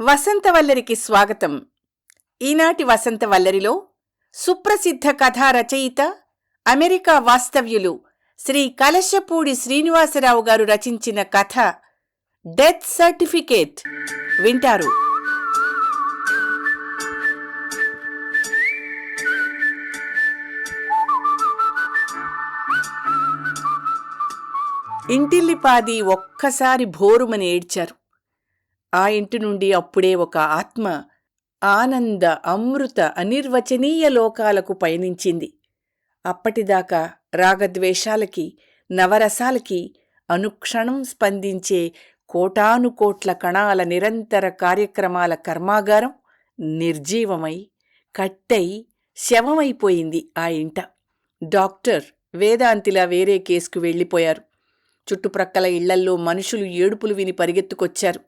వసంతవల్లరికి స్వాగతం. ఈనాటి వసంతవల్లరిలో సుప్రసిద్ధ కథా రచయిత అమెరికా వాస్తవ్యులు శ్రీ కలశపూడి శ్రీనివాసరావు గారు రచించిన కథ డెత్ సర్టిఫికేట్ వింటారు. ఇంటిల్లిపాది ఒక్కసారి భోరుమని ఏడ్చారు. ఆ ఇంటి నుండి అప్పుడే ఒక ఆత్మ ఆనంద అమృత అనిర్వచనీయ లోకాలకు పయనించింది. అప్పటిదాకా రాగద్వేషాలకి నవరసాలకి అనుక్షణం స్పందించే కోటానుకోట్ల కణాల నిరంతర కార్యక్రమాల కర్మాగారం నిర్జీవమై కట్టై శవమైపోయింది ఆ ఇంట. డాక్టర్ వేదాంతిలా వేరే కేసుకు వెళ్ళిపోయారు. చుట్టుప్రక్కల ఇళ్ళల్లో మనుషులు ఏడుపులు విని పరిగెత్తుకొచ్చారు.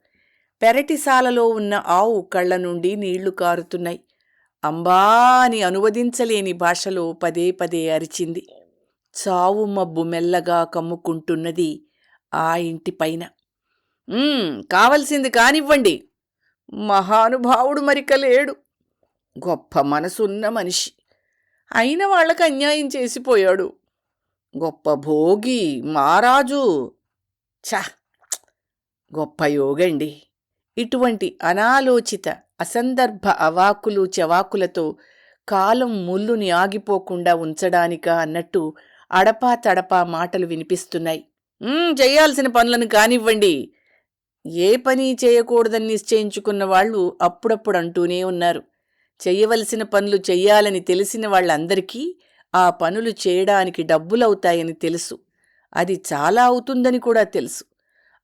పెరటిసాలలో ఉన్న ఆవు కళ్ళ నుండి నీళ్ళు కారుతున్నాయి. అంబా అని అనువదించలేని భాషలో పదే పదే అరిచింది. చావు మబ్బు మెల్లగా కమ్ముకుంటున్నది ఆ ఇంటి పైన. కావలసింది కానివ్వండి. మహానుభావుడు మరిక లేడు గొప్ప మనసున్న మనిషి. అయిన వాళ్ళకి అన్యాయం చేసిపోయాడు. గొప్ప భోగి మహారాజు. ఛ! గొప్ప యోగండి. ఇటువంటి అనాలోచిత అసందర్భ అవాకులు చవాకులతో కాలం ముల్లుని ఆగిపోకుండా ఉంచడానికా అన్నట్టు అడపా తడపా మాటలు వినిపిస్తున్నాయి. చేయాల్సిన పనులను కానివ్వండి. ఏ పని చేయకూడదని నిశ్చయించుకున్న వాళ్ళు అప్పుడప్పుడు అంటూనే ఉన్నారు. చెయ్యవలసిన పనులు చెయ్యాలని తెలిసిన వాళ్ళందరికీ ఆ పనులు చేయడానికి డబ్బులవుతాయని తెలుసు. అది చాలా అవుతుందని కూడా తెలుసు.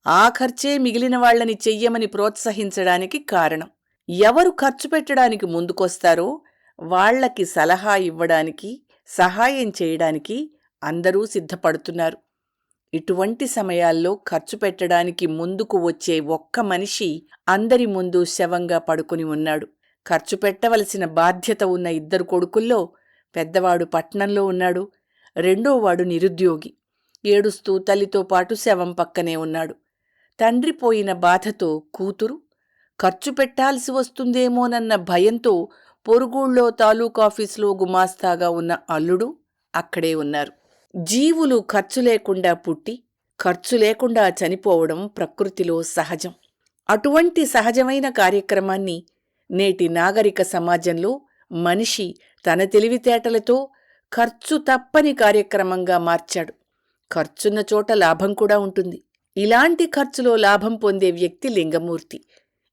ఆ ఖర్చే మిగిలిన వాళ్ళని చెయ్యమని ప్రోత్సహించడానికి కారణం. ఎవరు ఖర్చు పెట్టడానికి ముందుకొస్తారో వాళ్ళకి సలహా ఇవ్వడానికి సహాయం చేయడానికి అందరూ సిద్ధపడుతున్నారు. ఇటువంటి సమయాల్లో ఖర్చు పెట్టడానికి ముందుకు వచ్చే ఒక్క మనిషి అందరి ముందు శవంగా పడుకుని ఉన్నాడు. ఖర్చు పెట్టవలసిన బాధ్యత ఉన్న ఇద్దరు కొడుకుల్లో పెద్దవాడు పట్నంలో ఉన్నాడు. రెండోవాడు నిరుద్యోగి. ఏడుస్తూ తల్లితో పాటు శవం పక్కనే ఉన్నాడు. తండ్రి పోయిన బాధతో కూతురు ఖర్చు పెట్టాల్సి వస్తుందేమోనన్న భయంతో పొరుగుళ్ళో తాలూకాఫీసులో గుమాస్తాగా ఉన్న అల్లుడు అక్కడే ఉన్నారు. జీవులు ఖర్చు లేకుండా పుట్టి ఖర్చు లేకుండా చనిపోవడం ప్రకృతిలో సహజం. అటువంటి సహజమైన కార్యక్రమాన్ని నేటి నాగరిక సమాజంలో మనిషి తన తెలివితేటలతో ఖర్చు తప్పని కార్యక్రమంగా మార్చాడు. ఖర్చున్న చోట లాభం కూడా ఉంటుంది. ఇలాంటి ఖర్చులో లాభం పొందే వ్యక్తి లింగమూర్తి.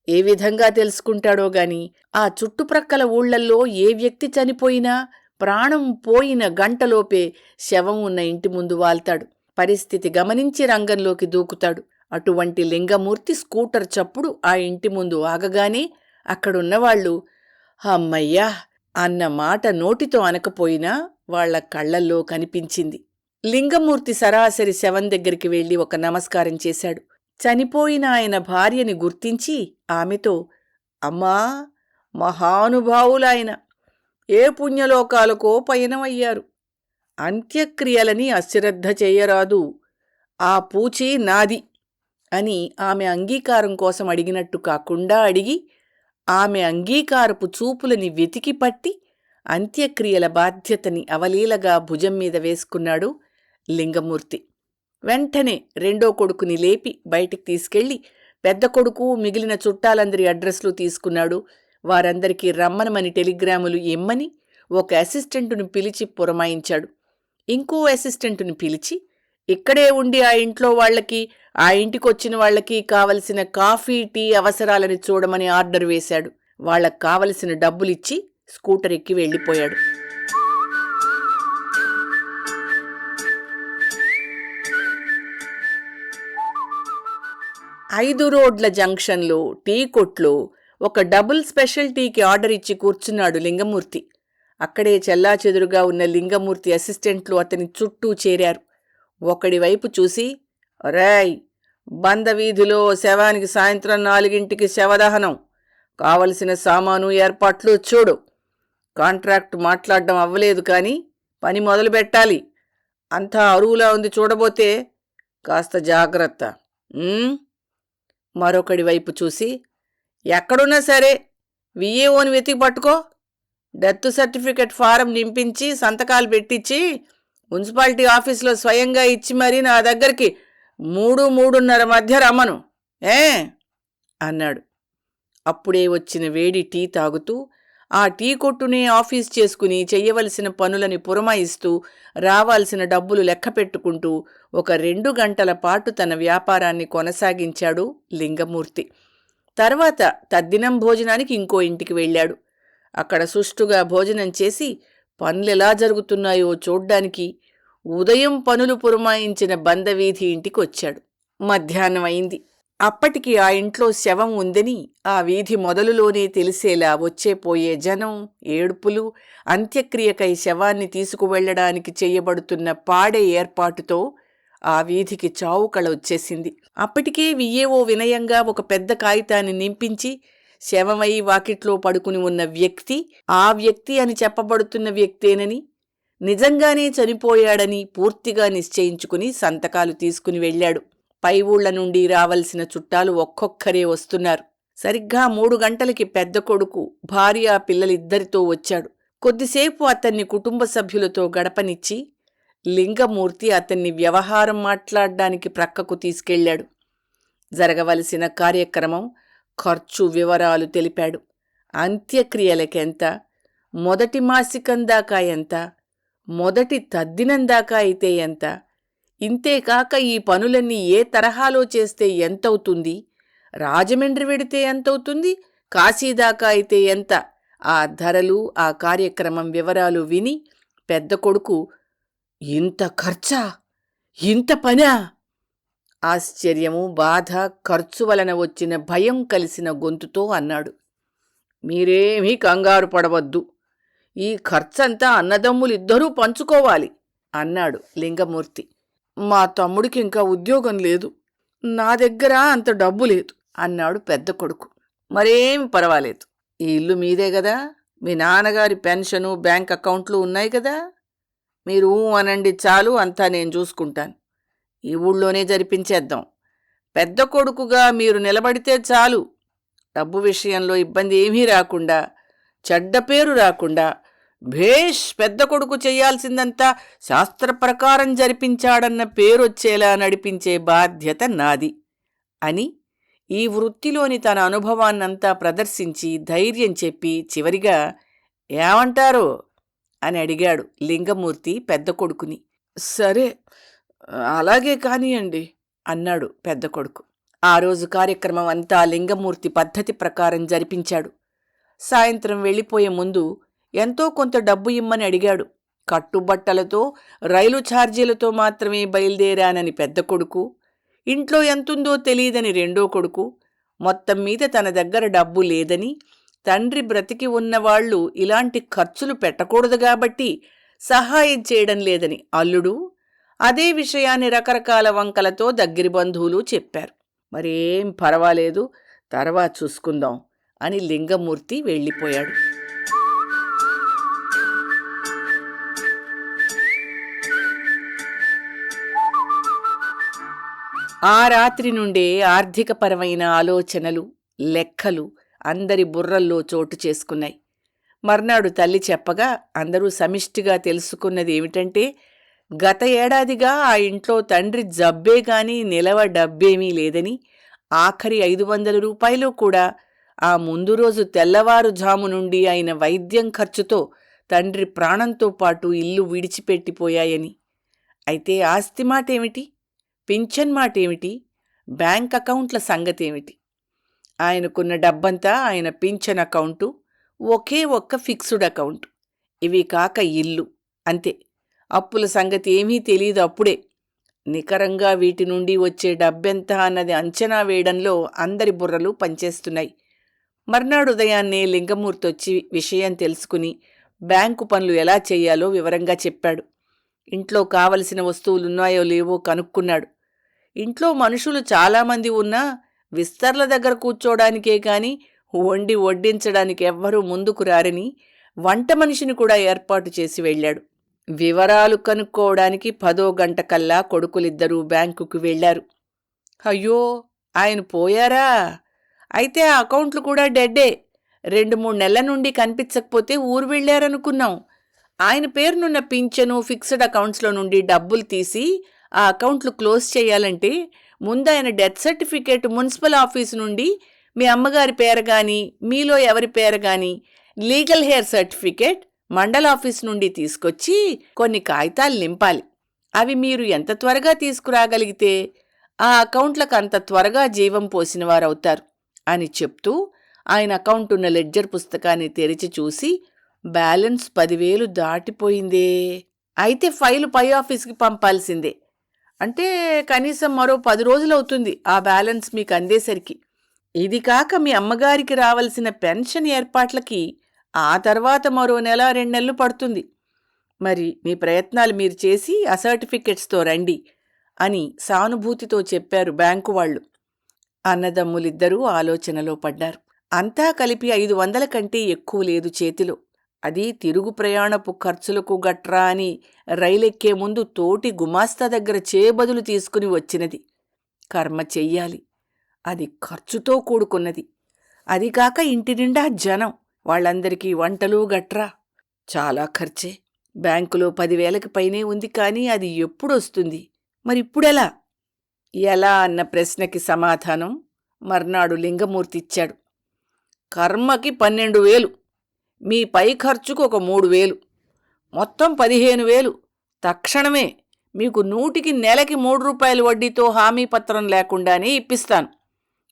ఏ విధంగా తెలుసుకుంటాడో గాని ఆ చుట్టుప్రక్కల ఊళ్ళల్లో ఏ వ్యక్తి చనిపోయినా ప్రాణం పోయిన గంటలోపే శవం ఉన్న ఇంటి ముందు వాల్తాడు పరిస్థితి గమనించి రంగంలోకి దూకుతాడు. అటువంటి లింగమూర్తి స్కూటర్ చప్పుడు ఆ ఇంటి ముందు ఆగగానే అక్కడున్నవాళ్ళు అమ్మయ్యా! అన్న మాట నోటితో అనకపోయినా వాళ్ళ కళ్ళల్లో కనిపించింది. లింగమూర్తి సరాసరి శవం దగ్గరికి వెళ్ళి ఒక నమస్కారం చేశాడు. చనిపోయిన ఆయన భార్యని గుర్తించి ఆమెతో అమ్మా మహానుభావులాయన ఏ పుణ్యలోకాలకో పయనమయ్యారు? అంత్యక్రియలని అశ్రద్ధ చేయరాదు. ఆ పూచి నాది అని ఆమె అంగీకారం కోసం అడిగినట్టు కాకుండా అడిగి ఆమె అంగీకారపు చూపులని వెతికి పట్టి అంత్యక్రియల బాధ్యతని అవలీలగా భుజం మీద వేసుకున్నాడు. లింగమూర్తి. వెంటనే రెండో కొడుకుని లేపి బయటికి తీసుకెళ్ళి పెద్ద కొడుకు మిగిలిన చుట్టాలందరి అడ్రస్లు తీసుకున్నాడు. వారందరికీ రమ్మనమని టెలిగ్రాములు ఇమ్మని ఒక అసిస్టెంటును పిలిచి పురమాయించాడు. ఇంకో అసిస్టెంటును పిలిచి ఇక్కడే ఉండి ఆ ఇంట్లో వాళ్ళకి ఆ ఇంటికొచ్చిన వాళ్ళకి కావలసిన కాఫీ టీ అవసరాలని చూడమని ఆర్డర్ వేశాడు. వాళ్ళకు కావలసిన డబ్బులిచ్చి స్కూటర్ ఎక్కి వెళ్ళిపోయాడు. ఐదు రోడ్ల జంక్షన్లు టీ కొట్లు ఒక డబుల్ స్పెషల్ టీకి ఆర్డర్ ఇచ్చి కూర్చున్నాడు లింగమూర్తి. అక్కడే చెల్లాచెదురుగా ఉన్న లింగమూర్తి అసిస్టెంట్లు అతని చుట్టూ చేరారు. ఒకడి వైపు చూసి రాయ్ బంద వీధిలో శవానికి సాయంత్రం నాలుగింటికి శవదహనం. కావలసిన సామాను ఏర్పాట్లు చూడు. కాంట్రాక్ట్ మాట్లాడడం అవ్వలేదు కానీ పని మొదలు పెట్టాలి. అంతా అరువులా ఉంది చూడబోతే కాస్త జాగ్రత్త. మరొకడి వైపు చూసి ఎక్కడున్నా సరే విఏఓని వెతికి పట్టుకో. డెత్ సర్టిఫికెట్ ఫారం నింపించి సంతకాలు పెట్టించి మున్సిపాలిటీ ఆఫీస్లో స్వయంగా ఇచ్చి మరీ నా దగ్గరికి మూడు మూడున్నర మధ్య రమ్మను ఏ? అన్నాడు. అప్పుడే వచ్చిన వేడి టీ తాగుతూ ఆ టీ కొట్టునే ఆఫీస్ చేసుకుని చెయ్యవలసిన పనులని పురమాయిస్తూ రావాల్సిన డబ్బులు లెక్క పెట్టుకుంటూ ఒక రెండు గంటల పాటు తన వ్యాపారాన్ని కొనసాగించాడు లింగమూర్తి. తర్వాత తద్దినం భోజనానికి ఇంకో ఇంటికి వెళ్ళాడు. అక్కడ సుష్టుగా భోజనం చేసి పనులెలా జరుగుతున్నాయో చూడ్డానికి ఉదయం పనులు పురమాయించిన బందవీధి ఇంటికి వచ్చాడు మధ్యాహ్నం అయింది. అప్పటికి ఆ ఇంట్లో శవం ఉందని ఆ వీధి మొదలులోనే తెలిసేలా వచ్చేపోయే జనం ఏడుపులు అంత్యక్రియకై శవాన్ని తీసుకువెళ్ళడానికి చేయబడుతున్న పాడే ఏర్పాటుతో ఆ వీధికి చావుకళ వచ్చేసింది అప్పటికే విఏఓ వినయంగా ఒక పెద్ద కాగితాన్ని నింపించి శవమై వాకిట్లో పడుకుని ఉన్న వ్యక్తి ఆ వ్యక్తి అని చెప్పబడుతున్న వ్యక్తేనని నిజంగానే చనిపోయాడని పూర్తిగా నిశ్చయించుకుని సంతకాలు తీసుకుని వెళ్ళాడు. పై ఊళ్ళ నుండి రావలసిన చుట్టాలు ఒక్కొక్కరే వస్తున్నారు. సరిగ్గా మూడు గంటలకి పెద్ద కొడుకు భార్య పిల్లలిద్దరితో వచ్చాడు. కొద్దిసేపు అతన్ని కుటుంబ సభ్యులతో గడపనిచ్చి లింగమూర్తి అతన్ని వ్యవహారం మాట్లాడడానికి ప్రక్కకు తీసుకెళ్ళాడు. జరగవలసిన కార్యక్రమం ఖర్చు వివరాలు తెలిపాడు. అంత్యక్రియలకెంత? మొదటి మాసికం దాకా ఎంత? మొదటి తద్దినం దాకా అయితే ఎంత? ఇంతేకాక ఈ పనులన్నీ ఏ తరహాలో చేస్తే ఎంతవుతుంది? రాజమండ్రి వెడితే ఎంతవుతుంది? కాశీదాకా అయితే ఎంత? ఆ ధరలు ఆ కార్యక్రమం వివరాలు విని పెద్ద కొడుకు ఇంత ఖర్చా? ఇంత పనా? ఆశ్చర్యము బాధ ఖర్చు వలన వచ్చిన భయం కలిసిన గొంతుతో అన్నాడు. మీరేమీ కంగారు పడవద్దు. ఈ ఖర్చంతా అన్నదమ్ములిద్దరూ పంచుకోవాలి అన్నాడు లింగమూర్తి. మా తమ్ముడికి ఇంకా ఉద్యోగం లేదు. నా దగ్గర అంత డబ్బు లేదు అన్నాడు పెద్ద కొడుకు. మరేం పర్వాలేదు. ఈ ఇల్లు మీదే కదా మీ నాన్నగారి పెన్షను బ్యాంక్ అకౌంట్లు ఉన్నాయి కదా మీరు ఊ అనండి చాలు అంతా నేను చూసుకుంటాను. ఈ ఊళ్ళోనే జరిపించేద్దాం. పెద్ద కొడుకుగా మీరు నిలబడితే చాలు. డబ్బు విషయంలో ఇబ్బంది ఏమీ రాకుండా చెడ్డ పేరు రాకుండా భేష్ పెద్ద కొడుకు చేయాల్సిందంతా శాస్త్ర ప్రకారం జరిపించాడన్న పేరొచ్చేలా నడిపించే బాధ్యత నాది అని ఈ వృత్తిలోని తన అనుభవాన్నంతా ప్రదర్శించి ధైర్యం చెప్పి చివరిగా ఏమంటారు అని అడిగాడు లింగమూర్తి పెద్ద కొడుకుని. సరే అలాగే కానియండి అన్నాడు పెద్ద కొడుకు. ఆ రోజు కార్యక్రమం అంతా లింగమూర్తి పద్ధతి ప్రకారం జరిపించాడు. సాయంత్రం వెళ్ళిపోయే ముందు ఎంతో కొంత డబ్బు ఇమ్మని అడిగాడు. కట్టుబట్టలతో రైలు ఛార్జీలతో మాత్రమే బయలుదేరానని పెద్ద కొడుకు ఇంట్లో ఎంతుందో తెలియదని రెండో కొడుకు మొత్తం మీద తన దగ్గర డబ్బు లేదని తండ్రి బ్రతికి ఉన్నవాళ్ళు ఇలాంటి ఖర్చులు పెట్టకూడదు కాబట్టి సహాయం చేయడం లేదని అల్లుడు అదే విషయాన్ని రకరకాల వంకలతో దగ్గరి బంధువులు చెప్పారు. మరేం పర్వాలేదు తర్వాత చూసుకుందాం అని లింగమూర్తి వెళ్ళిపోయాడు. ఆ రాత్రి నుండే ఆర్థికపరమైన ఆలోచనలు లెక్కలు అందరి బుర్రల్లో చోటు చేసుకున్నాయి. మర్నాడు తల్లి చెప్పగా అందరూ సమిష్టిగా తెలుసుకున్నది ఏమిటంటే గత ఏడాదిగా ఆ ఇంట్లో తండ్రి జబ్బే గాని నిలవ డబ్బేమీ లేదని ఆఖరి ఐదు వందల రూపాయలు కూడా ఆ ముందు రోజు తెల్లవారుజాము నుండి ఆయన వైద్యం ఖర్చుతో తండ్రి ప్రాణంతో పాటు ఇల్లు విడిచిపెట్టిపోయాయని. అయితే ఆస్తి మాటేమిటి? పింఛన్ మాట ఏమిటి బ్యాంక్ అకౌంట్ల సంగతి ఏమిటి ఆయనకున్న డబ్బంతా ఆయన పింఛన్ అకౌంటు ఒకే ఒక్క ఫిక్స్డ్ అకౌంట్. ఇవి కాక ఇల్లు అంతే. అప్పుల సంగతి ఏమీ తెలియదు అప్పుడే. నికరంగా వీటి నుండి వచ్చే డబ్బెంత అన్నది అంచనా వేయడంలో అందరి బుర్రలు పనిచేస్తున్నాయి. మర్నాడు ఉదయాన్నే లింగమూర్తి వచ్చి విషయం తెలుసుకుని బ్యాంకు పనులు ఎలా చేయాలో వివరంగా చెప్పాడు. ఇంట్లో కావలసిన వస్తువులున్నాయో లేవో కనుక్కున్నాడు. ఇంట్లో మనుషులు చాలామంది ఉన్నా విస్తర్ల దగ్గర కూర్చోడానికే కాని వండి వడ్డించడానికి ఎవ్వరూ ముందుకు రారని వంట మనిషిని కూడా ఏర్పాటు చేసి వెళ్ళాడు. వివరాలు కనుక్కోవడానికి పదో గంట కల్లా కొడుకులిద్దరూ బ్యాంకుకు వెళ్ళారు అయ్యో ఆయన పోయారా? అయితే ఆ అకౌంట్లు కూడా డెడ్డే. రెండు మూడు నెలల నుండి కనిపించకపోతే ఊరు వెళ్ళారనుకున్నాం. ఆయన పేరునున్న పింఛను ఫిక్స్డ్ అకౌంట్స్లో నుండి డబ్బులు తీసి ఆ అకౌంట్లు క్లోజ్ చేయాలంటే ముందు ఆయన డెత్ సర్టిఫికేట్ మున్సిపల్ ఆఫీస్ నుండి మీ అమ్మగారి పేరు కానీ మీలో ఎవరి పేరు కానీ legal heir certificate mandal office నుండి తీసుకొచ్చి కొన్ని కాగితాలు నింపాలి. అవి మీరు ఎంత త్వరగా తీసుకురాగలిగితే ఆ అకౌంట్లకు అంత త్వరగా జీవం పోసిన వారవుతారు అని చెప్తూ ఆయన అకౌంట్ ఉన్న లెడ్జర్ పుస్తకాన్ని తెరిచి చూసి బ్యాలెన్స్ పదివేలు దాటిపోయిందే. అయితే ఫైలు పై ఆఫీస్కి పంపాల్సిందే. అంటే కనీసం మరో పది రోజులు అవుతుంది ఆ బ్యాలెన్స్ మీకు అందేసరికి. ఇది కాక మీ అమ్మగారికి రావలసిన పెన్షన్ ఏర్పాట్లకి ఆ తర్వాత మరో నెల రెండు నెలలు పడుతుంది. మరి మీ ప్రయత్నాలు మీరు చేసి ఆ సర్టిఫికెట్స్తో రండి అని సానుభూతితో చెప్పారు బ్యాంకు వాళ్ళు. అన్నదమ్ములిద్దరూ ఆలోచనలో పడ్డారు. అంతా కలిపి ఐదు వందల కంటే ఎక్కువ లేదు చేతిలో. అది తిరుగు ప్రయాణపు ఖర్చులకు గట్రా అని రైలెక్కే ముందు తోటి గుమాస్తా దగ్గర చేబదులు తీసుకుని వచ్చినది. కర్మ చెయ్యాలి. అది ఖర్చుతో కూడుకున్నది. అది కాక ఇంటి నిండా జనం వాళ్ళందరికీ వంటలు గట్రా. చాలా ఖర్చే. బ్యాంకులో పదివేలకి పైనే ఉంది కానీ అది ఎప్పుడొస్తుంది? మరిప్పుడెలా? ఎలా అన్న ప్రశ్నకి సమాధానం మర్నాడు లింగమూర్తి ఇచ్చాడు కర్మకి పన్నెండు వేలు. మీ పై ఖర్చుకు ఒక మూడు వేలు. మొత్తం పదిహేను వేలు. తక్షణమే మీకు నూటికి నెలకి మూడు రూపాయల వడ్డీతో హామీ పత్రం లేకుండానే ఇప్పిస్తాను.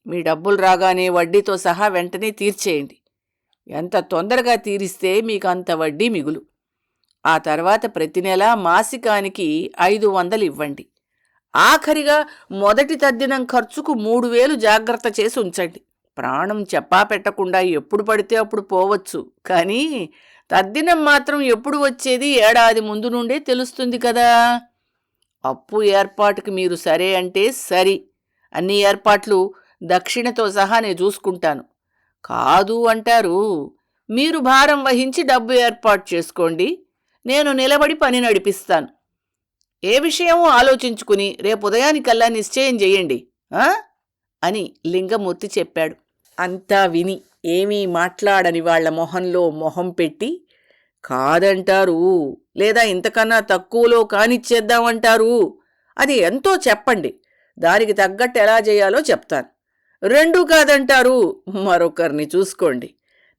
మీ డబ్బులు రాగానే వడ్డీతో సహా వెంటనే తీర్చేయండి. ఎంత తొందరగా తీరిస్తే మీకు అంత వడ్డీ మిగులు. ఆ తర్వాత ప్రతి నెల మాసికానికి ఐదు వందలు ఇవ్వండి. ఆఖరిగా మొదటి తద్దినం ఖర్చుకు మూడు వేలు జాగ్రత్త చేసి ఉంచండి. ప్రాణం చెప్పా పెట్టకుండా ఎప్పుడు పడితే అప్పుడు పోవచ్చు. కానీ తద్దినం మాత్రం ఎప్పుడు వచ్చేది ఏడాది ముందు నుండే తెలుస్తుంది కదా. అప్పు ఏర్పాటుకి మీరు సరే అంటే సరి. అన్ని ఏర్పాట్లు దక్షిణతో సహా నేను చూసుకుంటాను. కాదు అంటారు మీరు భారం వహించి డబ్బు ఏర్పాటు చేసుకోండి నేను నిలబడి పని నడిపిస్తాను. ఏ విషయమో ఆలోచించుకుని రేపు ఉదయానికల్లా నిశ్చయం చేయండి. ఆ? అని లింగమూర్తి చెప్పాడు. అంతా విని ఏమీ మాట్లాడని వాళ్ళ మొహంలో మొహం పెట్టి కాదంటారు లేదా ఇంతకన్నా తక్కువలో కానిచ్చేద్దామంటారు? అది ఎంతో చెప్పండి. దానికి తగ్గట్టు ఎలా చేయాలో చెప్తాను. రెండూ కాదంటారు? మరొకరిని చూసుకోండి.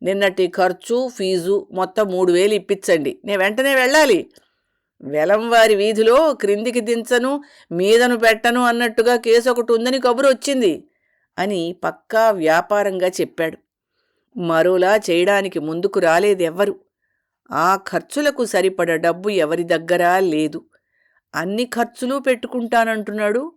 నిన్నటి ఖర్చు ఫీజు మొత్తం మూడు వేలు ఇప్పించండి నేను వెంటనే వెళ్ళాలి. వెలంవారి వీధిలో క్రిందికి దించను మీదను పెట్టను అన్నట్టుగా కేసు ఒకటి ఉందని కబురు వచ్చింది అని పక్కా వ్యాపారంగా చెప్పాడు. మరోలా చేయడానికి ముందుకు రాలేదెవ్వరు. ఆ ఖర్చులకు సరిపడ డబ్బు ఎవరి దగ్గరా లేదు. అన్ని ఖర్చులు పెట్టుకుంటానంటున్నాడు.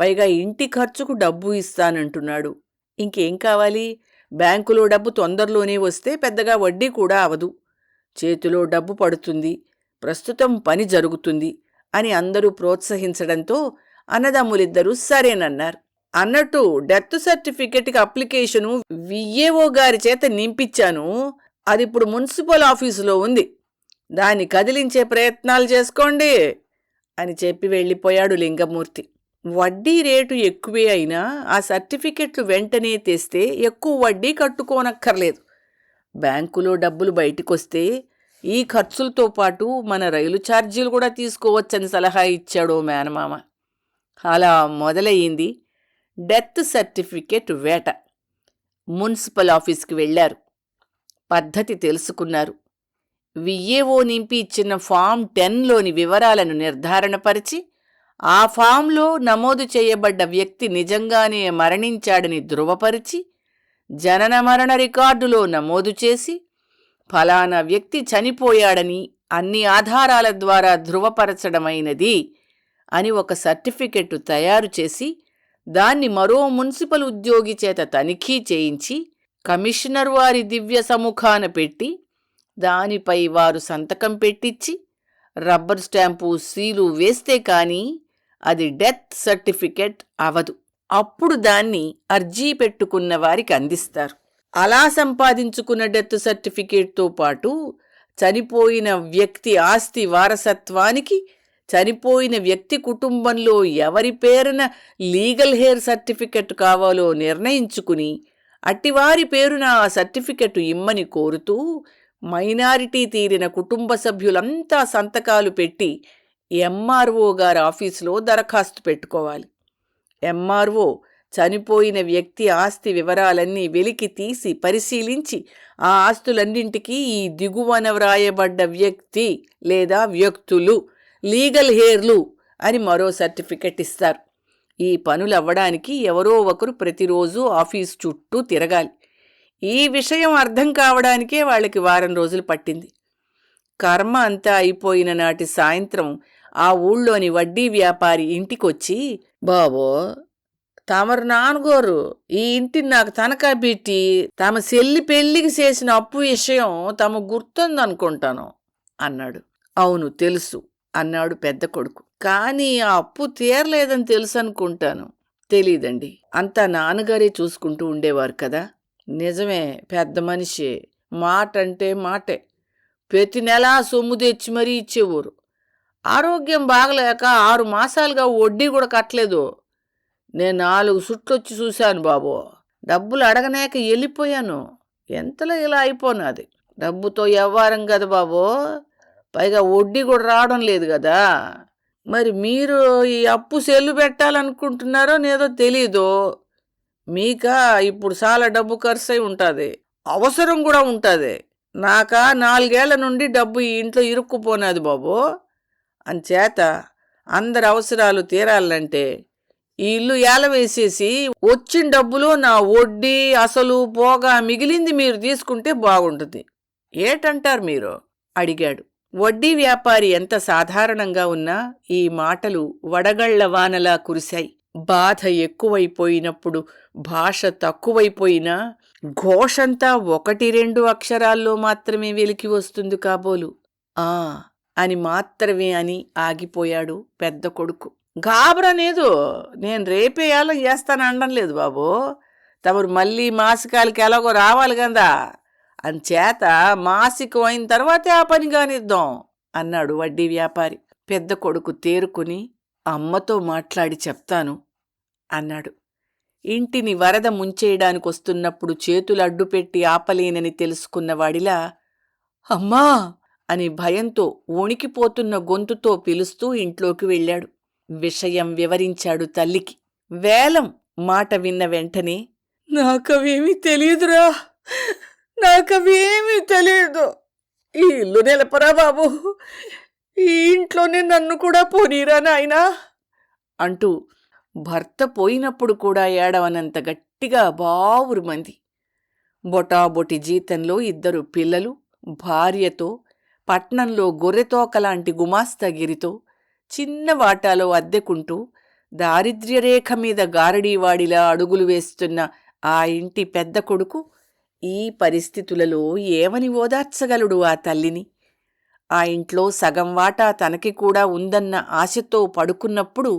పైగా ఇంటి ఖర్చుకు డబ్బు ఇస్తానంటున్నాడు. ఇంకేం కావాలి? బ్యాంకులో డబ్బు తొందరలోనే వస్తే పెద్దగా వడ్డీ కూడా అవదు. చేతిలో డబ్బు పడుతుంది. ప్రస్తుతం పని జరుగుతుంది అని అందరూ ప్రోత్సహించడంతో అన్నదమ్ములిద్దరూ సరేనన్నారు. అన్నట్టు డెత్ సర్టిఫికెట్కి అప్లికేషను విఏఓ గారి చేత నింపించాను. అది ఇప్పుడు మున్సిపల్ ఆఫీసులో ఉంది. దాన్ని కదిలించే ప్రయత్నాలు చేసుకోండి అని చెప్పి వెళ్ళిపోయాడు లింగమూర్తి. వడ్డీ రేటు ఎక్కువే అయినా ఆ సర్టిఫికెట్లు వెంటనే తెస్తే ఎక్కువ వడ్డీ కట్టుకోనక్కర్లేదు. బ్యాంకులో డబ్బులు బయటికొస్తే ఈ ఖర్చులతో పాటు మన రైలు ఛార్జీలు కూడా తీసుకోవచ్చని సలహా ఇచ్చాడు మేనమామ. అలా మొదలయ్యింది డెత్ సర్టిఫికేట్ వేట. మున్సిపల్ ఆఫీస్కి వెళ్ళారు. పద్ధతి తెలుసుకున్నారు. విఏఓ నింపి ఇచ్చిన ఫామ్ టెన్లోని వివరాలను నిర్ధారణపరిచి ఆ ఫామ్లో నమోదు చేయబడ్డ వ్యక్తి నిజంగానే మరణించాడని ధృవపరిచి జనన మరణ రికార్డులో నమోదు చేసి ఫలానా వ్యక్తి చనిపోయాడని అన్ని ఆధారాల ద్వారా ధృవపరచడమైనది అని ఒక సర్టిఫికెట్ తయారు చేసి దాన్ని మరో మున్సిపల్ ఉద్యోగి చేత తనిఖీ చేయించి కమిషనర్ వారి దివ్య సముఖాన పెట్టి దానిపై వారు సంతకం పెట్టించి రబ్బర్ స్టాంపు సీలు వేస్తే కానీ అది డెత్ సర్టిఫికెట్ అవదు. అప్పుడు దాన్ని అర్జీ పెట్టుకున్న వారికి అందిస్తారు. అలా సంపాదించుకున్న డెత్ సర్టిఫికేట్తో పాటు చనిపోయిన వ్యక్తి ఆస్తి వారసత్వానికి చనిపోయిన వ్యక్తి కుటుంబంలో ఎవరి పేరున లీగల్ హెయిర్ సర్టిఫికెట్ కావాలో నిర్ణయించుకుని అట్టివారి పేరున ఆ సర్టిఫికెట్ ఇమ్మని కోరుతూ మైనారిటీ తీరిన కుటుంబ సభ్యులంతా సంతకాలు పెట్టి ఎంఆర్ఓ గారి ఆఫీసులో దరఖాస్తు పెట్టుకోవాలి. ఎంఆర్ఓ చనిపోయిన వ్యక్తి ఆస్తి వివరాలన్నీ వెలికి తీసి పరిశీలించి ఆ ఆస్తులన్నింటికీ ఈ దిగువన వ్రాయబడ్డ వ్యక్తి లేదా వ్యక్తులు లీగల్ హెయిర్లు అని మరో సర్టిఫికెట్ ఇస్తారు. ఈ పనులు అవ్వడానికి ఎవరో ఒకరు ప్రతిరోజు ఆఫీస్ చుట్టూ తిరగాలి. ఈ విషయం అర్థం కావడానికే వాళ్ళకి వారం రోజులు పట్టింది. కర్మ అంతా అయిపోయిన నాటి సాయంత్రం ఆ ఊళ్ళోని వడ్డీ వ్యాపారి ఇంటికొచ్చి బాబో తమరు నాన్నగోరు ఈ ఇంటిని నాకు తనఖా పెట్టి తమ చెల్లి పెళ్ళికి చేసిన అప్పు విషయం తమ గుర్తుందనుకుంటాను అన్నాడు. అవును తెలుసు. అన్నాడు పెద్ద కొడుకు. కానీ ఆ అప్పు తీరలేదని తెలుసు అనుకుంటాను తెలీదండి. అంతా నాన్నగారే చూసుకుంటూ ఉండేవారు కదా. నిజమే పెద్ద మనిషి. మాట అంటే మాటే. ప్రతి నెల సొమ్ము తెచ్చి మరీ ఇచ్చేవారు. ఆరోగ్యం బాగలేక ఆరు మాసాలుగా వడ్డీ కూడా కట్టలేదు. నేను నాలుగు సుట్లొచ్చి చూశాను బాబు. డబ్బులు అడగనేక వెళ్ళిపోయాను ఎంతలో ఇలా అయిపోనాది. డబ్బుతో వ్యవహారం కదా బాబో. పైగా వడ్డీ కూడా రావడం లేదు కదా. మరి మీరు ఈ అప్పు సెల్లు పెట్టాలనుకుంటున్నారో నేదో తెలీదు. మీకా ఇప్పుడు చాలా డబ్బు ఖర్చు అయి ఉంటుంది. అవసరం కూడా ఉంటుంది. నాకా నాలుగేళ్ళ నుండి డబ్బు ఈ ఇంట్లో ఇరుక్కుపోనాది బాబు. అంచేత అందరి అవసరాలు తీరాలంటే ఈ ఇల్లు ఏలవేసేసి వచ్చిన డబ్బులు నా వడ్డీ అసలు పోగా మిగిలింది మీరు తీసుకుంటే బాగుంటుంది. ఏటంటారు మీరు? అడిగాడు. వడ్డీ వ్యాపారి ఎంత సాధారణంగా ఉన్నా ఈ మాటలు వడగళ్ళ వానలా కురిశాయి. బాధ ఎక్కువైపోయినప్పుడు భాష తక్కువైపోయినా ఘోషంతా ఒకటి రెండు అక్షరాల్లో మాత్రమే వెలికి వస్తుంది కాబోలు. ఆ అని మాత్రమే అని ఆగిపోయాడు పెద్ద కొడుకు. గాబరనేదు నేను రేపేయాలో చేస్తాను అనడం లేదు బాబు. తమరు మళ్ళీ మాసికాలకి ఎలాగో రావాలి కదా అంచేత మాసికం అయిన తర్వాతే ఆ పని కానిద్దాం అన్నాడు వడ్డీ వ్యాపారి. పెద్ద కొడుకు తేరుకుని అమ్మతో మాట్లాడి చెప్తాను అన్నాడు. ఇంటిని వరద ముంచేయడానికొస్తున్నప్పుడు చేతులు అడ్డుపెట్టి ఆపలేనని తెలుసుకున్నవాడిలా అమ్మా! అని భయంతో వణికిపోతున్న గొంతుతో పిలుస్తూ ఇంట్లోకి వెళ్ళాడు. విషయం వివరించాడు తల్లికి. వేలం మాట విన్న వెంటనే నాకవేమీ తెలియదురా నాకవేమీ తెలియదు. ఈ ఇల్లు నిలపరా బాబు. ఈ ఇంట్లోనే నన్ను కూడా పోనీరా నాయనా అంటూ భర్త పోయినప్పుడు కూడా ఏడవనంత గట్టిగా బావురు మంది. బొటాబొటి జీతంలో ఇద్దరు పిల్లలు భార్యతో పట్నంలో గొర్రెతోకలాంటి గుమాస్తగిరితో చిన్న వాటాలో అద్దెకుంటూ దారిద్ర్యరేఖ మీద గారడీవాడిలా అడుగులు వేస్తున్న ఆ ఇంటి పెద్ద కొడుకు ఈ పరిస్థితులలో ఏమని ఓదార్చగలడు ఆ తల్లిని? ఆ ఇంట్లో సగం వాటా తనకి కూడా ఉందన్న ఆశతో పడుకున్నప్పుడు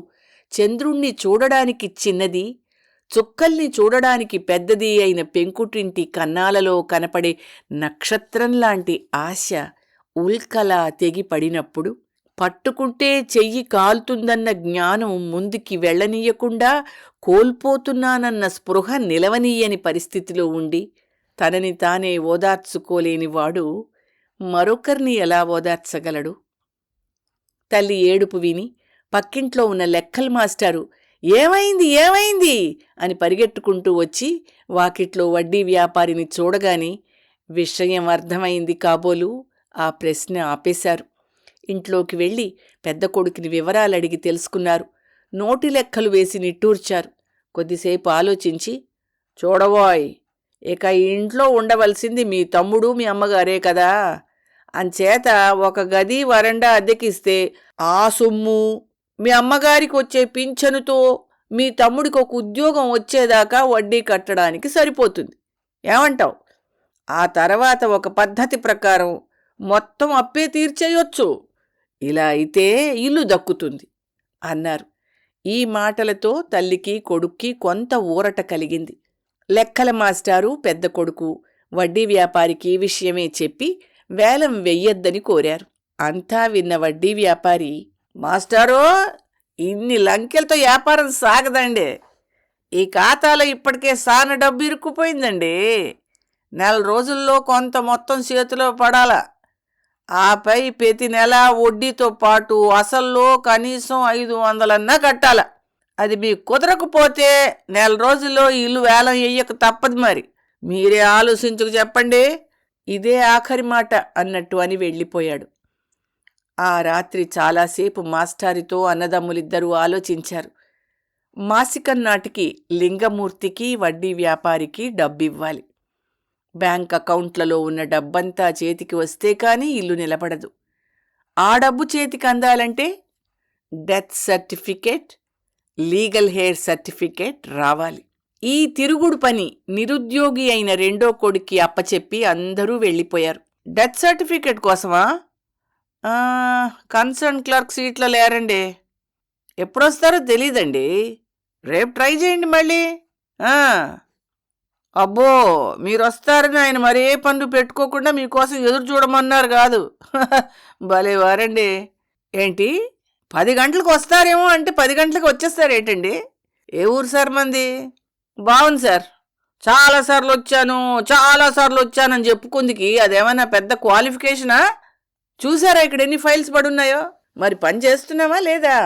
చంద్రుణ్ణి చూడడానికి చిన్నది చుక్కల్ని చూడడానికి పెద్దది అయిన పెంకుటింటి కన్నాలలో కనపడే నక్షత్రంలాంటి ఆశ ఉల్కలా తెగిపడినప్పుడు పట్టుకుంటే చెయ్యి కాలుతుందన్న జ్ఞానం ముందుకి వెళ్ళనీయకుండా కోల్పోతున్నానన్న స్పృహ నిలవనీయని పరిస్థితిలో ఉండి తనని తానే ఓదార్చుకోలేనివాడు మరొకరిని ఎలా ఓదార్చగలడు? తల్లి ఏడుపు విని పక్కింట్లో ఉన్న లెక్కల మాస్టారు ఏమైంది ఏమైంది? అని పరిగెట్టుకుంటూ వచ్చి వాకిట్లో వడ్డీ వ్యాపారిని చూడగాని విషయం అర్థమైంది కాబోలు ఆ ప్రశ్న ఆపేశారు. ఇంట్లోకి వెళ్ళి పెద్ద కొడుకుని వివరాలు అడిగి తెలుసుకున్నారు. నోటి లెక్కలు వేసి నిట్టూర్చారు. కొద్దిసేపు ఆలోచించి చూడబోయ్ ఇక ఇంట్లో ఉండవలసింది మీ తమ్ముడు మీ అమ్మగారే కదా. అంచేత ఒక గది వరండా అద్దెకిస్తే ఆ సొమ్ము మీ అమ్మగారికి వచ్చే పింఛనుతో మీ తమ్ముడికి ఒక ఉద్యోగం వచ్చేదాకా వడ్డీ కట్టడానికి సరిపోతుంది. ఏమంటావు? ఆ తర్వాత ఒక పద్ధతి ప్రకారం మొత్తం అప్పే తీర్చేయొచ్చు. ఇలా అయితే ఇల్లు దక్కుతుంది అన్నారు. ఈ మాటలతో తల్లికి కొడుక్కి కొంత ఊరట కలిగింది. లెక్కల మాస్టారు పెద్ద కొడుకు. వడ్డీ వ్యాపారికి విషయమే చెప్పి వేలం వెయ్యొద్దని కోరారు. అంతా విన్న వడ్డీ వ్యాపారి మాస్టారో ఇన్ని లంకెలతో వ్యాపారం సాగదండి. ఈ ఖాతాలో ఇప్పటికే సాన డబ్బు ఇరుక్కుపోయిందండి. నెల రోజుల్లో కొంత మొత్తం చేతిలో పడాల. ఆపై ప్రతి నెల వడ్డీతో పాటు అసల్లో కనీసం ఐదు వందలన్నా కట్టాల. అది మీకు కుదరకపోతే నెల రోజుల్లో ఇల్లు వేలం వేయక తప్పదు మరి. మీరే ఆలోచించుకు చెప్పండి. ఇదే ఆఖరి మాట అన్నట్టు అని వెళ్ళిపోయాడు. ఆ రాత్రి చాలాసేపు మాస్టారితో అన్నదమ్ములిద్దరూ ఆలోచించారు. మాసికం నాటికి లింగమూర్తికి వడ్డీ వ్యాపారికి డబ్బివ్వాలి. బ్యాంక్ అకౌంట్లలో ఉన్న డబ్బంతా చేతికి వస్తే కానీ ఇల్లు నిలబడదు. ఆ డబ్బు చేతికి అందాలంటే death certificate legal heir certificate రావాలి. ఈ తిరుగుడు పని నిరుద్యోగి అయిన రెండో కొడుక్కి అప్పచెప్పి అందరూ వెళ్ళిపోయారు. డెత్ సర్టిఫికేట్ కోసమా? కన్సర్న్ క్లర్క్ సీట్లో లేరండి. ఎప్పుడొస్తారో తెలీదండి. రేపు ట్రై చేయండి మళ్ళీ. అబ్బో మీరు వస్తారని ఆయన మరే పనులు పెట్టుకోకుండా మీకోసం ఎదురు చూడమన్నారు కాదు. భలే వారండి. ఏంటి? పది గంటలకు వస్తారేమో అంటే పది గంటలకు వచ్చేస్తారు ఏంటండి? ఏ ఊరు సార్ మంది? బాగుంది సార్. చాలాసార్లు వచ్చాను చాలాసార్లు వచ్చానని చెప్పుకుందికి అదేమైనా పెద్ద క్వాలిఫికేషనా? చూసారా ఇక్కడ ఎన్ని ఫైల్స్ పడున్నాయో? మరి పని చేస్తున్నావా లేదా?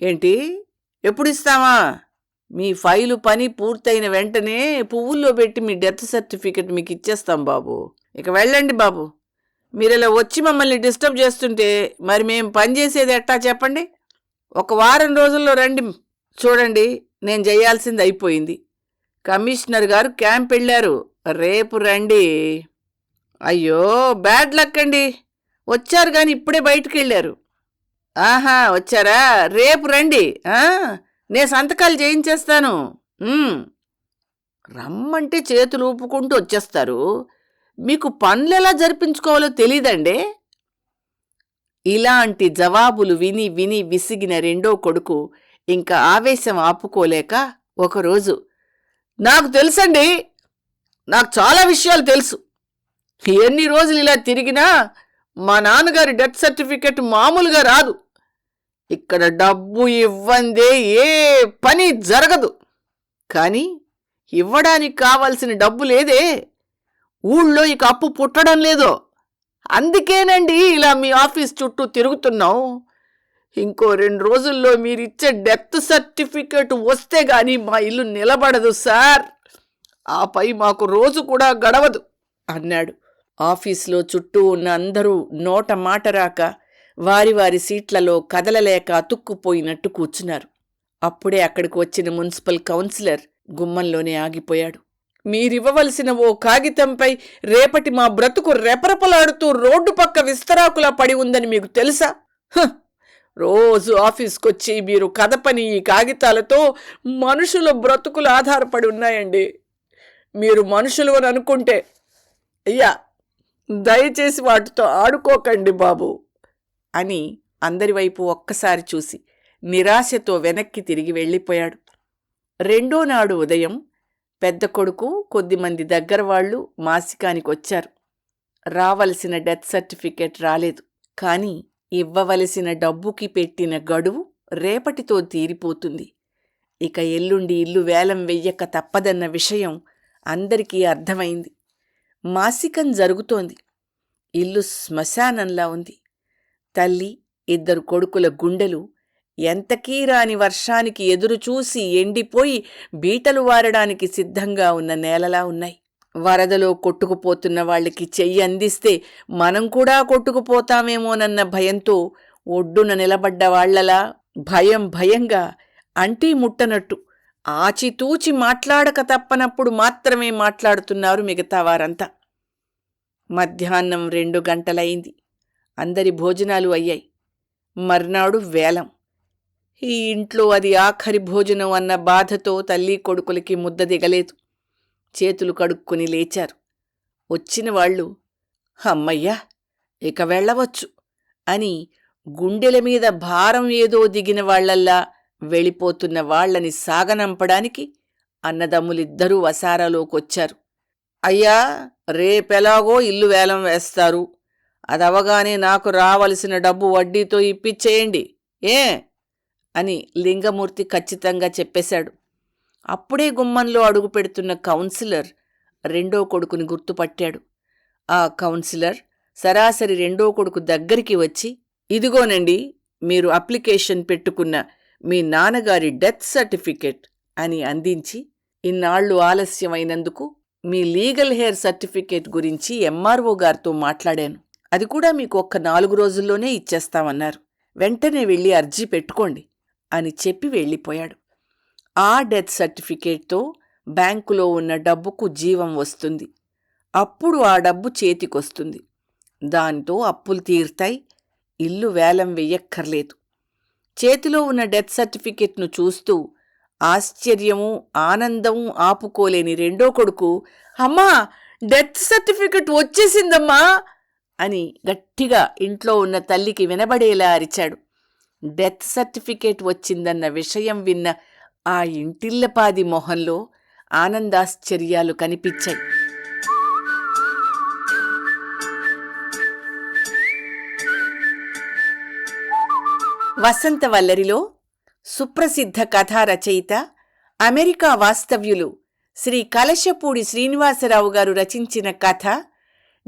ఏంటి? ఎప్పుడు ఇస్తావా? మీ ఫైలు పని పూర్తయిన వెంటనే పువ్వుల్లో పెట్టి మీ డెత్ సర్టిఫికెట్ మీకు ఇచ్చేస్తాం బాబు. ఇక వెళ్ళండి బాబు. మీరు ఇలా వచ్చి మమ్మల్ని డిస్టర్బ్ చేస్తుంటే మరి మేము పని చేసేది ఎట్టా చెప్పండి? ఒక వారం రోజుల్లో రండి. చూడండి నేను చేయాల్సింది అయిపోయింది. కమిషనర్ గారు క్యాంప్ వెళ్ళారు. రేపు రండి. అయ్యో బ్యాడ్ లక్ అండి. వచ్చారు కానీ ఇప్పుడే బయటికి వెళ్ళారు. ఆహా వచ్చారా? రేపు రండి. నేను సంతకాలు చేయించేస్తాను. రమ్మంటే చేతులు ఊపుకుంటూ వచ్చేస్తారు. మీకు పనులు ఎలా జరిపించుకోవాలో తెలీదండే? ఇలాంటి జవాబులు విని విని విసిగిన రెండో కొడుకు ఇంకా ఆవేశం ఆపుకోలేక ఒకరోజు నాకు తెలుసండి నాకు చాలా విషయాలు తెలుసు. ఎన్ని రోజులు ఇలా తిరిగినా మా నాన్నగారి డెత్ సర్టిఫికెట్ మామూలుగా రాదు. ఇక్కడ డబ్బు ఇవ్వందే ఏ పని జరగదు. కానీ ఇవ్వడానికి కావాల్సిన డబ్బు లేదే. ఊళ్ళో ఇక అప్పు పుట్టడం లేదో. అందుకేనండి ఇలా మీ ఆఫీస్ చుట్టూ తిరుగుతున్నాం ఇంకో రెండు రోజుల్లో మీరిచ్చే డెత్ సర్టిఫికేట్ వస్తే కానీ మా ఇల్లు నిలబడదు సార్. ఆపై మాకు రోజు కూడా గడవదు అన్నాడు. ఆఫీస్లో చుట్టూ ఉన్న అందరూ నోట మాట రాక వారి వారి సీట్లలో కదలలేక అతుక్కుపోయినట్టు కూర్చున్నారు. అప్పుడే అక్కడికి వచ్చిన మున్సిపల్ కౌన్సిలర్ గుమ్మంలోనే ఆగిపోయాడు. మీరివ్వవలసిన ఓ కాగితంపై రేపటి మా బ్రతుకు రెపరెపలాడుతూ రోడ్డు పక్క విస్తరాకులా పడి ఉందని మీకు తెలుసా? రోజు ఆఫీస్కొచ్చి మీరు కదపని ఈ కాగితాలతో మనుషుల బ్రతుకులు ఆధారపడి ఉన్నాయండి. మీరు మనుషులు అని అనుకుంటే అయ్యా దయచేసి వాటితో ఆడుకోకండి బాబు అని అందరి వైపు ఒక్కసారి చూసి నిరాశతో వెనక్కి తిరిగి వెళ్ళిపోయాడు. రెండో నాడు ఉదయం పెద్ద కొడుకు కొద్దిమంది దగ్గర వాళ్ళు మాసికానికి వచ్చారు రావలసిన డెత్ సర్టిఫికేట్ రాలేదు. కానీ ఇవ్వవలసిన డబ్బుకి పెట్టిన గడువు రేపటితో తీరిపోతుంది. ఇక ఎల్లుండి ఇల్లు వేలం వెయ్యక తప్పదన్న విషయం అందరికీ అర్థమైంది. మాసికం జరుగుతోంది. ఇల్లు శ్మశానంలా ఉంది. తల్లి ఇద్దరు కొడుకుల గుండెలు ఎంతకీ రాని వర్షానికి ఎదురుచూసి ఎండిపోయి బీటలు వారడానికి సిద్ధంగా ఉన్న నేలలా ఉన్నాయి. వరదలో కొట్టుకుపోతున్న వాళ్ళకి చెయ్యి అందిస్తే మనం కూడా కొట్టుకుపోతామేమోనన్న భయంతో ఒడ్డున నిలబడ్డ వాళ్ళలా భయం భయంగా అంటీ ముట్టనట్టు ఆచితూచి మాట్లాడక తప్పనప్పుడు మాత్రమే మాట్లాడుతున్నారు మిగతా వారంతా. మధ్యాహ్నం రెండు గంటలయింది. అందరి భోజనాలు అయ్యాయి. మర్నాడు వేలం. ఈ ఇంట్లో అది ఆఖరి భోజనం అన్న బాధతో తల్లి కొడుకులకి ముద్ద దిగలేదు. చేతులు కడుక్కుని లేచారు. వచ్చిన వాళ్ళు అమ్మయ్యా ఇక వెళ్ళవచ్చు అని గుండెల మీద భారం ఏదో దిగిన వాళ్ళల్లా వెళ్ళిపోతున్న వాళ్ళని సాగనంపడానికి అన్నదమ్ములిద్దరూ వసారాలోకొచ్చారు. అయ్యా రేపెలాగో ఇల్లు వేలం వేస్తారు. అదవగానే నాకు రావలసిన డబ్బు వడ్డీతో ఇప్పిచ్చేయండి. ఏ? అని లింగమూర్తి ఖచ్చితంగా చెప్పేశాడు. అప్పుడే గుమ్మంలో అడుగు పెడుతున్న కౌన్సిలర్ రెండో కొడుకుని గుర్తుపట్టాడు. ఆ కౌన్సిలర్ సరాసరి రెండో కొడుకు దగ్గరికి వచ్చి ఇదిగోనండి మీరు అప్లికేషన్ పెట్టుకున్న మీ నాన్నగారి డెత్ సర్టిఫికెట్ అని అందించి ఇన్నాళ్ళు ఆలస్యమైనందుకు మీ లీగల్ హెయిర్ సర్టిఫికేట్ గురించి ఎంఆర్ఓ గారితో మాట్లాడాను. అది కూడా మీకు ఒక్క నాలుగు రోజుల్లోనే ఇచ్చేస్తామన్నారు. వెంటనే వెళ్ళి అర్జీ పెట్టుకోండి. అని చెప్పి వెళ్ళిపోయాడు. ఆ డెత్ సర్టిఫికేట్తో బ్యాంకులో ఉన్న డబ్బుకు జీవం వస్తుంది. అప్పుడు ఆ డబ్బు చేతికొస్తుంది. దాంతో అప్పులు తీరుతాయి. ఇల్లు వేలం వెయ్యక్కర్లేదు. చేతిలో ఉన్న డెత్ సర్టిఫికెట్ను చూస్తూ ఆశ్చర్యము ఆనందము ఆపుకోలేని రెండో కొడుకు అమ్మా డెత్ సర్టిఫికెట్ వచ్చేసిందమ్మా అని గట్టిగా ఇంట్లో ఉన్న తల్లికి వినబడేలా అరిచాడు. డెత్ సర్టిఫికేట్ వచ్చిందన్న విషయం విన్న ఆ ఇంటిల్లపాది మొహంలో ఆనందాశ్చర్యాలు కనిపించాయి. వసంతవల్లరిలో సుప్రసిద్ధ కథా రచయిత అమెరికా వాస్తవ్యులు శ్రీ కలశపూడి శ్రీనివాసరావు గారు రచించిన కథ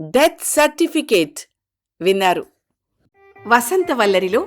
డెత్ సర్టిఫికేట్ విన్నారు. వసంతవల్లరిలో